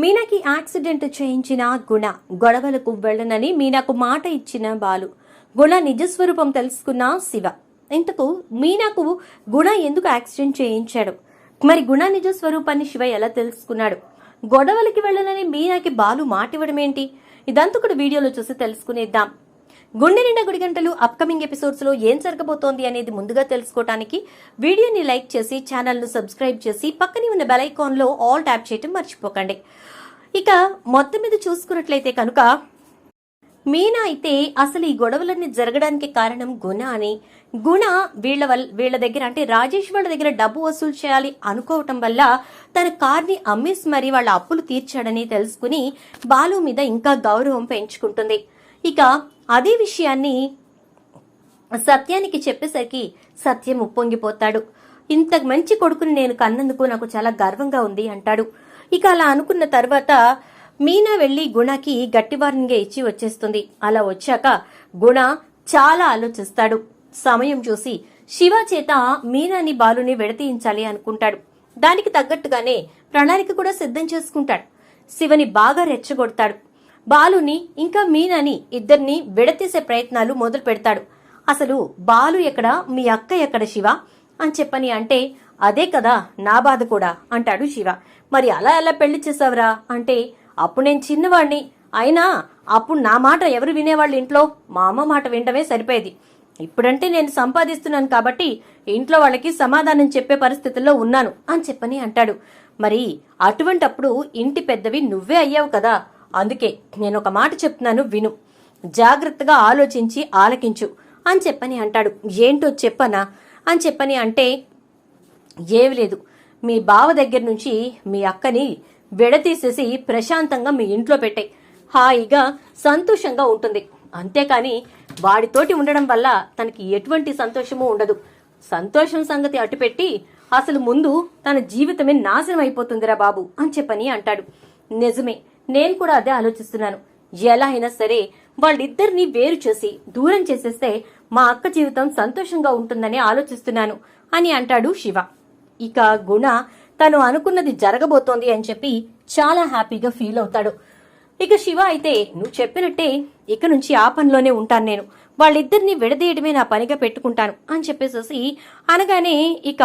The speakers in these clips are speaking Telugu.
మీనాకి యాక్సిడెంట్ చేయించిన గుణ గొడవలకు వెళ్ళనని మీనాకు మాట ఇచ్చిన బాలు. గుణ నిజస్వరూపం తెలుసుకున్న శివ. ఇంతకు మీనాకు గుణ ఎందుకు యాక్సిడెంట్ చేయించాడు? మరి గుణ నిజ స్వరూపాన్ని శివ ఎలా తెలుసుకున్నాడు? గొడవలకి వెళ్ళనని మీనాకి బాలు మాట ఇవ్వడం ఏంటి? ఇదంతా కూడా వీడియోలో చూసి తెలుసుకునేద్దాం. గుండె నిండా గుడి గంటలు అప్కమింగ్ ఎపిసోడ్స్లో ఏం జరగబోతోంది అనేది ముందుగా తెలుసుకోవడానికి వీడియోని లైక్ చేసి ఛానల్ను సబ్స్క్రైబ్ చేసి పక్కనే ఉన్న బెల్ ఐకాన్లో ఆల్ ట్యాప్ చేయటం మర్చిపోకండి. ఇక మొత్తం మీద చూసుకున్నట్లయితే కనుక మీనా అయితే అసలు ఈ గొడవలన్నీ జరగడానికి కారణం గుణ అని. గుణ వీళ్ళ వల్ల వీళ్ళ దగ్గర అంటే రాజేష్ వాళ్ళ దగ్గర డబ్బు వసూలు చేయాలి అనుకోవటం వల్ల తన కార్ని అమ్మేసి మరి వాళ్ళ అప్పులు తీర్చాడని తెలుసుకుని బాలు మీద ఇంకా గౌరవం పెంచుకుంటుంది. ఇక అదే విషయాన్ని సత్యానికి చెప్పేసరికి సత్యం ఉప్పొంగిపోతాడు. ఇంత మంచి కొడుకుని నేను కన్నందుకు నాకు చాలా గర్వంగా ఉంది అంటాడు. ఇక అలా అనుకున్న తర్వాత మీనా వెళ్ళి గుణకి గట్టి వార్నింగ్ ఇచ్చి వచ్చేస్తుంది. అలా వచ్చాక గుణ చాలా ఆలోచిస్తాడు. సమయం చూసి శివ చేత మీనాని బాలుని విడతీయించాలి అనుకుంటాడు. దానికి తగ్గట్టుగానే ప్రణాళిక కూడా సిద్ధం చేసుకుంటాడు. శివని బాగా రెచ్చగొడతాడు. బాలుని ఇంకా మీనాని ఇద్దరిని విడతీసే ప్రయత్నాలు మొదలు పెడతాడు. అసలు బాలు ఎక్కడ మీ అక్క ఎక్కడ శివ? అని చెప్పని అంటే అదే కదా నా బాధ కూడా అంటాడు శివ. మరి అలా ఎలా పెళ్ళి చేసావురా? అంటే అప్పుడు నేను చిన్నవాణ్ణి. అయినా అప్పుడు నా మాట ఎవరు వినేవాళ్ళు ఇంట్లో? మా అమ్మ మాట వినడమే సరిపోయేది. ఇప్పుడంటే నేను సంపాదిస్తున్నాను కాబట్టి ఇంట్లో వాళ్ళకి సమాధానం చెప్పే పరిస్థితుల్లో ఉన్నాను అని చెప్పని అంటాడు. మరి అటువంటప్పుడు ఇంటి పెద్దవి నువ్వే అయ్యావు కదా. అందుకే నేను ఒక మాట చెప్తున్నాను విను. జాగ్రత్తగా ఆలోచించి ఆలకించు అని చెప్పని అంటాడు. ఏంటో చెప్పనా? అని చెప్పని అంటే ఏవి లేదు. మీ బావ దగ్గర నుంచి మీ అక్కని విడతీసేసి ప్రశాంతంగా మీ ఇంట్లో పెట్టాయి హాయిగా సంతోషంగా ఉంటుంది. అంతేకాని వాడితోటి ఉండడం వల్ల తనకి ఎటువంటి సంతోషము ఉండదు. సంతోషం సంగతి అటుపెట్టి అసలు ముందు తన జీవితమే నాశనం అయిపోతుందిరా బాబు అని చెప్పని అంటాడు. నిజమే నేను కూడా అదే ఆలోచిస్తున్నాను. ఎలా అయినా సరే వాళ్ళిద్దరిని వేరు చేసి దూరం చేసేస్తే మా అక్క జీవితం సంతోషంగా ఉంటుందని ఆలోచిస్తున్నాను అని అంటాడు శివ. ఇక గుణ తను అనుకున్నది జరగబోతోంది అని చెప్పి చాలా హ్యాపీగా ఫీల్ అవుతాడు. ఇక శివ అయితే నువ్వు చెప్పినట్టే ఇక నుంచి ఆ పనిలోనే ఉంటాను నేను. వాళ్ళిద్దరిని విడదీయడమే నా పనిగా పెట్టుకుంటాను అని చెప్పేసేసి అనగానే ఇక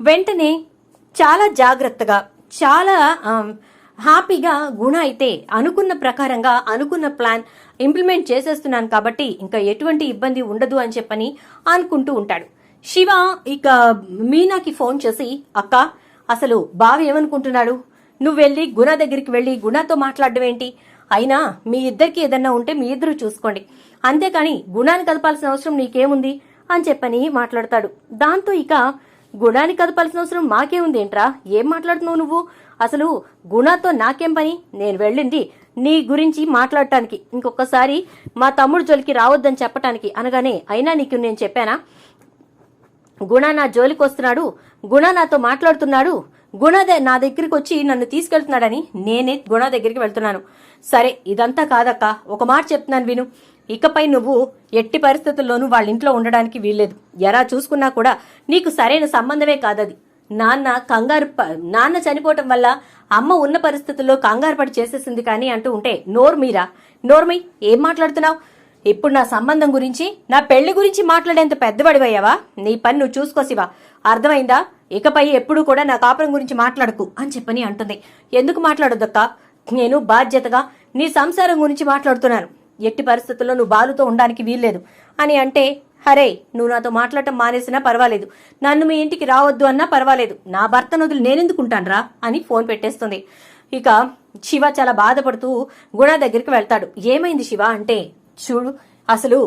వెంటనే చాలా జాగ్రత్తగా చాలా హ్యాపీగా గుణ అయితే అనుకున్న ప్రకారంగా అనుకున్న ప్లాన్ ఇంప్లిమెంట్ చేసేస్తున్నాను కాబట్టి ఇంకా ఎటువంటి ఇబ్బంది ఉండదు అని చెప్పని అనుకుంటూ ఉంటాడు. శివ ఇక మీనాకి ఫోన్ చేసి అక్క అసలు బావ ఏమనుకుంటున్నాడు? నువ్వు వెళ్ళి గుణ దగ్గరికి వెళ్ళి గుణతో మాట్లాడడం ఏంటి? అయినా మీ ఇద్దరికి ఏదన్నా ఉంటే మీ ఇద్దరు చూసుకోండి. అంతేకాని గుణాన్ని కదపాల్సిన అవసరం నీకేముంది? అని చెప్పని మాట్లాడతాడు. దాంతో ఇక గుణాన్ని కదపాల్సిన అవసరం మాకేముంది ఏంట్రా? ఏం మాట్లాడుతున్నావు నువ్వు? అసలు గుణాతో నాకేం పని? నేను వెళ్ళింది నీ గురించి మాట్లాడటానికి. ఇంకొకసారి మా తమ్ముడు జోలికి రావద్దని చెప్పటానికి అనగానే అయినా నీకు నేను చెప్పానా? గుణ నా జోలికి వస్తున్నాడు గుణ నాతో మాట్లాడుతున్నాడు గుణ నా దగ్గరికి వచ్చి నన్ను తీసుకెళ్తున్నాడని నేనే గుణ దగ్గరికి వెళ్తున్నాను. సరే ఇదంతా కాదక్క. ఒక మాట చెప్తున్నాను విను. ఇకపై నువ్వు ఎట్టి పరిస్థితుల్లోనూ వాళ్ళ ఇంట్లో ఉండడానికి వీల్లేదు. ఎరా చూసుకున్నా కూడా నీకు సరైన సంబంధమే కాదది. నాన్న కంగారు ప- నాన్న చనిపోవటం వల్ల అమ్మ ఉన్న పరిస్థితుల్లో కంగారు పడి చేసేసింది కానీ అంటూ ఉంటే నోరు మీరా ఏం మాట్లాడుతున్నావు? ఇప్పుడు నా సంబంధం గురించి నా పెళ్ళి గురించి మాట్లాడేంత పెద్దవాడివయ్యావా? నీ పని నువ్వు చూసుకో శివ. అర్థమైందా? ఇకపై ఎప్పుడూ కూడా నా కాపురం గురించి మాట్లాడకు అని చెప్పని అంటుంది. ఎందుకు మాట్లాడొద్దక్క? నేను బాధ్యతగా నీ సంసారం గురించి మాట్లాడుతున్నాను. ఎట్టి పరిస్థితుల్లో నువ్వు బాలుతో ఉండడానికి వీల్లేదు. అని అంటే హరే నువ్వు నాతో మాట్లాడటం మానేసినా పర్వాలేదు. నన్ను మీ ఇంటికి రావద్దు అన్నా పర్వాలేదు. నా భర్త నదులు నేనెందుకుంటానరా? అని ఫోన్ పెట్టేస్తుంది. ఇక శివ చాలా బాధపడుతూ గుణ దగ్గరికి వెళ్తాడు. ఏమైంది శివ అంటే చూడు అసలు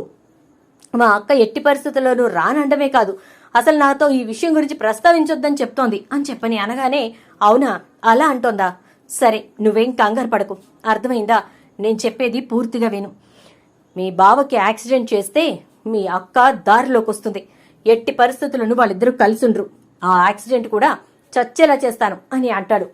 మా అక్క ఎట్టి పరిస్థితుల్లోనూ రానండమే కాదు. అసలు నాతో ఈ విషయం గురించి ప్రస్తావించొద్దని చెప్తోంది అని చెప్పని అనగానే అవునా? అలా అంటోందా? సరే నువ్వేం కంగారు పడకు. అర్థమైందా? నేను చెప్పేది పూర్తిగా విను. మీ బావకి యాక్సిడెంట్ చేస్తే మీ అక్క దారిలోకి వస్తుంది. ఎట్టి పరిస్థితులను వాళ్ళిద్దరూ కలిసిండ్రు. ఆ యాక్సిడెంట్ కూడా చచ్చేలా చేస్తాను అని అంటాడు.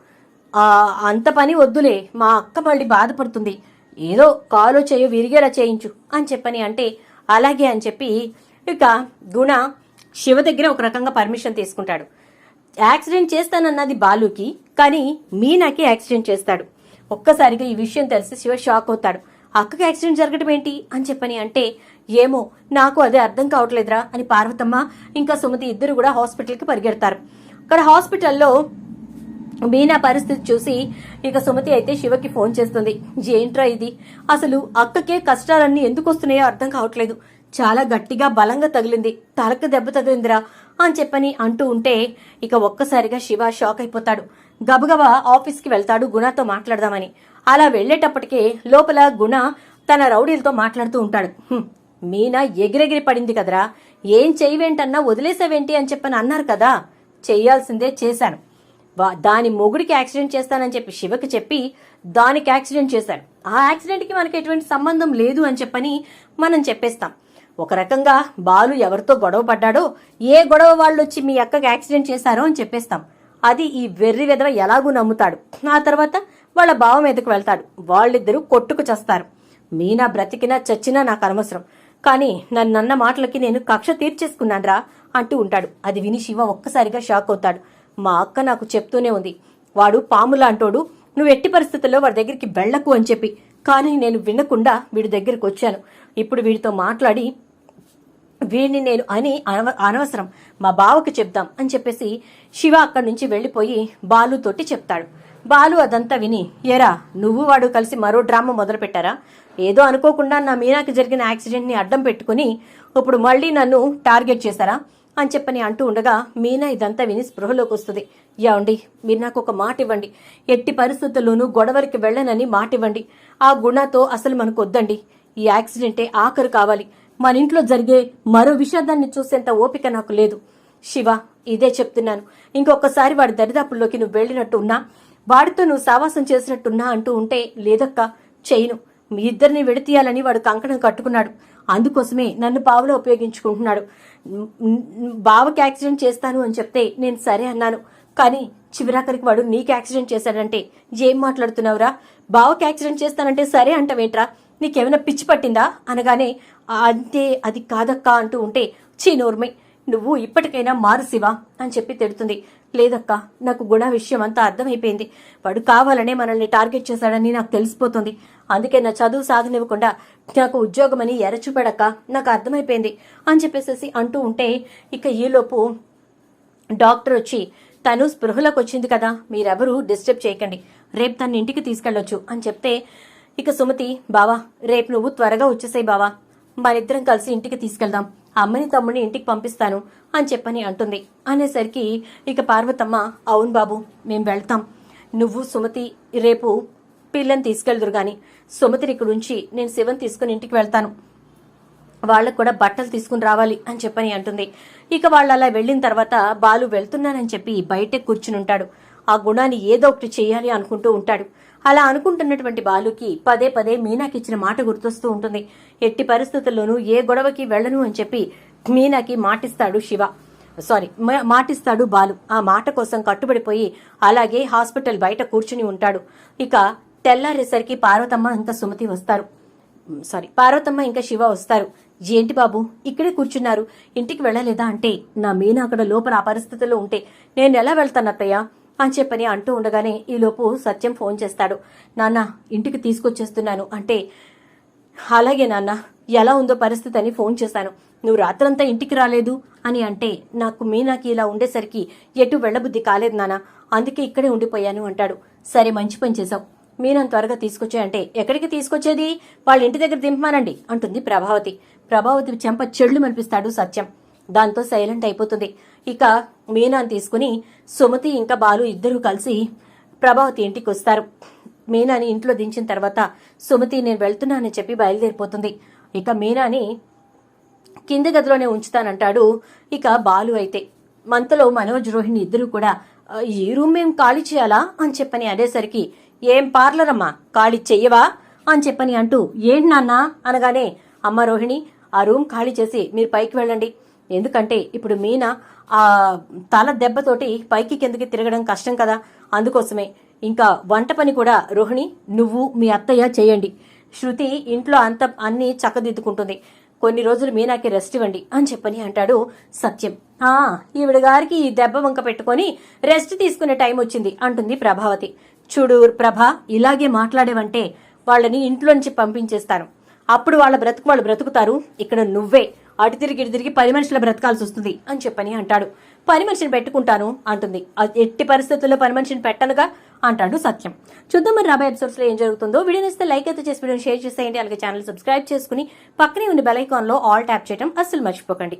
ఆ అంత పని వద్దులే. మా అక్క మళ్ళీ బాధపడుతుంది. ఏదో కాలో చేయో విరిగేలా చేయించు అని చెప్పని అంటే అలాగే అని చెప్పి ఇక గుణ శివ దగ్గర ఒక రకంగా పర్మిషన్ తీసుకుంటాడు. యాక్సిడెంట్ చేస్తానన్నది బాలుకి కానీ మీనాకి యాక్సిడెంట్ చేస్తాడు. ఒక్కసారిగా ఈ విషయం తెలిసి శివ షాక్ అవుతాడు. అక్కకి యాక్సిడెంట్ జరగడం ఏంటి? అని చెప్పని అంటే ఏమో నాకు అదే అర్థం కావట్లేదురా అని పార్వతమ్మ ఇంకా సుమతి ఇద్దరు కూడా హాస్పిటల్కి పరిగెడతారు. అక్కడ హాస్పిటల్లో మీనా పరిస్థితి చూసి ఇక సుమతి అయితే శివకి ఫోన్ చేస్తుంది. ఏంట్రా ఇది? అసలు అక్కకే కష్టాలన్నీ ఎందుకు వస్తున్నాయో అర్థం కావట్లేదు. చాలా గట్టిగా బలంగా తగిలింది. తలకు దెబ్బ తగిలిందిరా అని చెప్పని అంటూ ఉంటే ఇక ఒక్కసారిగా శివ షాక్ అయిపోతాడు. గబగబా ఆఫీస్కి వెళ్తాడు గుణతో మాట్లాడదామని. అలా వెళ్ళేటప్పటికే లోపల గుణ తన రౌడీలతో మాట్లాడుతూ ఉంటాడు. మీనా ఎగిరెగిరి పడింది కదరా. ఏం చేయవేంటన్నా వదిలేసావేంటి అని చెప్పని అన్నారు కదా. చెయ్యాల్సిందే చేశాను. దాని మొగుడికి యాక్సిడెంట్ చేస్తానని చెప్పి శివకి చెప్పి దానికి యాక్సిడెంట్ చేశాడు. ఆ యాక్సిడెంట్కి మనకి ఎటువంటి సంబంధం లేదు అని చెప్పని మనం చెప్పేస్తాం. ఒక రకంగా బాలు ఎవరితో గొడవ పడ్డాడో ఏ గొడవ వాళ్ళు వచ్చి మీ అక్కకి యాక్సిడెంట్ చేశారో అని చెప్పేస్తాం. అది ఈ వెర్రి విధవ ఎలాగూ నమ్ముతాడు. ఆ తర్వాత వాళ్ళ బావ మీదకు వెళ్తాడు. వాళ్ళిద్దరూ కొట్టుకు చస్తారు. మీనా బ్రతికినా చచ్చినా నాకు అనవసరం. కానీ నన్నన్న మాటలకి నేను కక్ష తీర్చేసుకున్నాన్రా అంటూ ఉంటాడు. అది విని శివ ఒక్కసారిగా షాక్ అవుతాడు. మా అక్క నాకు చెప్తూనే ఉంది. వాడు పాములా అంటోడు నువ్వు ఎట్టి పరిస్థితుల్లో వాడి దగ్గరికి వెళ్ళకు అని చెప్పి. కానీ నేను వినకుండా వీడి దగ్గరికి వచ్చాను. ఇప్పుడు వీడితో మాట్లాడి వీడిని నేను అని అనవసరం. మా బావకి చెప్దాం అని చెప్పేసి శివ అక్కడి నుంచి వెళ్ళిపోయి బాలుతోటి చెప్తాడు. బాలు అదంతా విని ఎరా నువ్వు వాడు కలిసి మరో డ్రామా మొదలుపెట్టారా? ఏదో అనుకోకుండా నా మీనాకి జరిగిన యాక్సిడెంట్ని అడ్డం పెట్టుకుని ఇప్పుడు మళ్ళీ నన్ను టార్గెట్ చేశారా? అని చెప్పని అంటూ ఉండగా మీనా ఇదంతా విని స్పృహలోకి వస్తుంది. యావండి మీరు నాకు ఒక మాట ఇవ్వండి. ఎట్టి పరిస్థితుల్లోనూ గొడవలకి వెళ్ళనని మాట ఇవ్వండి. ఆ గుణతో అసలు మనకు వద్దండి. ఈ యాక్సిడెంటే ఆఖరు కావాలి. మన ఇంట్లో జరిగే మరో విషాదాన్ని చూసేంత ఓపిక నాకు లేదు. శివ ఇదే చెప్తున్నాను. ఇంకొకసారి వాడి దరిదాపుల్లోకి నువ్వు వెళ్ళినట్టు ఉన్నా వాడితో నువ్వు సావాసం చేసినట్టున్నా అంటూ ఉంటే లేదక్క చేయను. మీ ఇద్దరిని విడతీయాలని వాడు కంకణం కట్టుకున్నాడు. అందుకోసమే నన్ను పావులో ఉపయోగించుకుంటున్నాడు. బావకి యాక్సిడెంట్ చేస్తాను అని చెప్తే నేను సరే అన్నాను. కానీ చివరాఖరికి వాడు నీకు యాక్సిడెంట్ చేశాడంటే ఏం మాట్లాడుతున్నావురా? బావకి యాక్సిడెంట్ చేస్తానంటే సరే అంటావేంట్రా? నీకేమైనా పిచ్చి పట్టిందా? అనగానే అంతే అది కాదక్కా అంటూ ఉంటే చీ నువ్వు ఇప్పటికైనా మారుసివా అని చెప్పి తిడుతుంది. లేదక్క నాకు గుణ విషయం అంతా అర్థమైపోయింది. వాడు కావాలనే మనల్ని టార్గెట్ చేశాడని నాకు తెలిసిపోతుంది. అందుకే నా చదువు సాధనివ్వకుండా నాకు ఉద్యోగం అని నాకు అర్థమైపోయింది అని చెప్పేసేసి అంటూ ఉంటే ఇక ఈలోపు డాక్టర్ వచ్చి తను స్పృహలోకి వచ్చింది కదా మీరెవరూ డిస్టర్బ్ చేయకండి. రేపు తన ఇంటికి తీసుకెళ్ళొచ్చు అని చెప్తే ఇక సుమతి బావా రేపు నువ్వు త్వరగా వచ్చేసాయి బావా. మనిద్దరం కలిసి ఇంటికి తీసుకెళ్దాం. అమ్మని తమ్ముడిని ఇంటికి పంపిస్తాను అని చెప్పని అంటుంది. అనేసరికి ఇక పార్వతమ్మ అవును బాబు మేం వెళ్తాం. నువ్వు సుమతి రేపు పిల్లని తీసుకెళ్దురు గాని సుమతిని ఇక్కడ ఉంచి నేను శివన్ తీసుకుని ఇంటికి వెళ్తాను. వాళ్ళకు కూడా బట్టలు తీసుకుని రావాలి అని చెప్పని అంటుంది. ఇక వాళ్ళు అలా వెళ్ళిన తర్వాత బాలు వెళ్తున్నానని చెప్పి బయటే కూర్చుని ఉంటాడు. ఆ గుణాన్ని ఏదో ఒకటి చేయాలి అనుకుంటూ ఉంటాడు. అలా అనుకుంటున్నటువంటి బాలుకి పదే పదే మీనాకి ఇచ్చిన మాట గుర్తొస్తూ ఉంటుంది. ఎట్టి పరిస్థితుల్లోనూ ఏ గొడవకి వెళ్ళను అని చెప్పి మీనాకి మాటిస్తాడు శివ. సారీ మా- మాటిస్తాడు బాలు. ఆ మాట కోసం కట్టుబడిపోయి అలాగే హాస్పిటల్ బయట కూర్చుని ఉంటాడు. ఇక తెల్లారేసరికి పార్వతమ్మ ఇంకా సుమతి వస్తారు. సారీ పార్వతమ్మ ఇంకా శివ వస్తారు. ఏంటి బాబు ఇక్కడే కూర్చున్నారు. ఇంటికి వెళ్ళలేదా అంటే నా మీనా అక్కడ లోపల ఆ పరిస్థితుల్లో ఉంటే నేను ఎలా వెళ్తాను అత్తయ్య అని చెప్పని అంటూ ఉండగానే ఈలోపు సత్యం ఫోన్ చేస్తాడు. నాన్న ఇంటికి తీసుకొచ్చేస్తున్నాను. అంటే అలాగే నాన్న ఎలా ఉందో పరిస్థితి అని ఫోన్ చేశాను. నువ్వు రాత్రంతా ఇంటికి రాలేదు? అని అంటే నాకు మీనాకి ఇలా ఉండేసరికి ఎటు వెళ్ళబుద్ధి కాలేదు నాన్న అందుకే ఇక్కడే ఉండిపోయాను అంటాడు. సరే మంచి పని చేశావు. మీనా త్వరగా తీసుకొచ్చాయంటే ఎక్కడికి తీసుకొచ్చేది? వాళ్ళ ఇంటి దగ్గర దింపమానండి అంటుంది ప్రభావతి. ప్రభావతి చెంప చెళ్ళు మనిపిస్తాడు సత్యం. దాంతో సైలెంట్ అయిపోతుంది. ఇక మీనాను తీసుకుని సుమతి ఇంకా బాలు ఇద్దరూ కలిసి ప్రభావతి ఇంటికి వస్తారు. మీనాని ఇంట్లో దించిన తర్వాత సుమతి నేను వెళ్తున్నానని చెప్పి బయలుదేరిపోతుంది. ఇక మీనాని కింద గదిలోనే ఉంచుతానంటాడు ఇక బాలు అయితే. మంతలో మనోజ్ రోహిణి ఇద్దరు కూడా ఈ రూమ్ మేము ఖాళీ చేయాలా? అని చెప్పని అనేసరికి ఏం పార్లర్ అమ్మా ఖాళీ చెయ్యవా? అని చెప్పని అంటూ ఏంటి నాన్న? అనగానే అమ్మ రోహిణి ఆ రూమ్ ఖాళీ చేసి మీరు పైకి వెళ్ళండి. ఎందుకంటే ఇప్పుడు మీనా ఆ తల దెబ్బతోటి పైకి కిందకి తిరగడం కష్టం కదా. అందుకోసమే ఇంకా వంట పని కూడా రోహిణి నువ్వు మీ అత్తయ్య చేయండి. శృతి ఇంట్లో అంత అన్ని చక్కదిద్దుకుంటుంది. కొన్ని రోజులు మీనాకి రెస్ట్ ఇవ్వండి అని చెప్పని అంటాడు సత్యం. ఆ ఈవిడ గారికి ఈ దెబ్బ వంక పెట్టుకొని రెస్ట్ తీసుకునే టైం వచ్చింది అంటుంది ప్రభావతి. చూడు ప్రభ ఇలాగే మాట్లాడేవంటే వాళ్ళని ఇంట్లోంచి పంపించేస్తాను. అప్పుడు వాళ్ళ బ్రతుకు వాళ్ళు బ్రతుకుతారు. ఇక్కడ నువ్వే. అటు తిరిగి ఇటు తిరిగి పని మనుషుల బ్రతకాల్సి వస్తుంది అని చెప్పని అంటాడు. పని మనిషిని పెట్టుకుంటాను అంటుంది. అది ఎట్టి పరిస్థితుల్లో పని మనిషిని పెట్టనుగా? అంటాడు సత్యం. చూద్దాం మరి రాబోయే ఎపిసోడ్స్లో ఏం జరుగుతుందో. వీడియో ఇస్తే లైక్ అయితే చేసి వీడియోని షేర్ చేసేయండి. అలాగే ఛానల్ సబ్స్క్రైబ్ చేసుకుని పక్కనే ఉన్న బెల్లో ఆల్ ట్యాప్ చేయడం అస్సలు మర్చిపోకండి.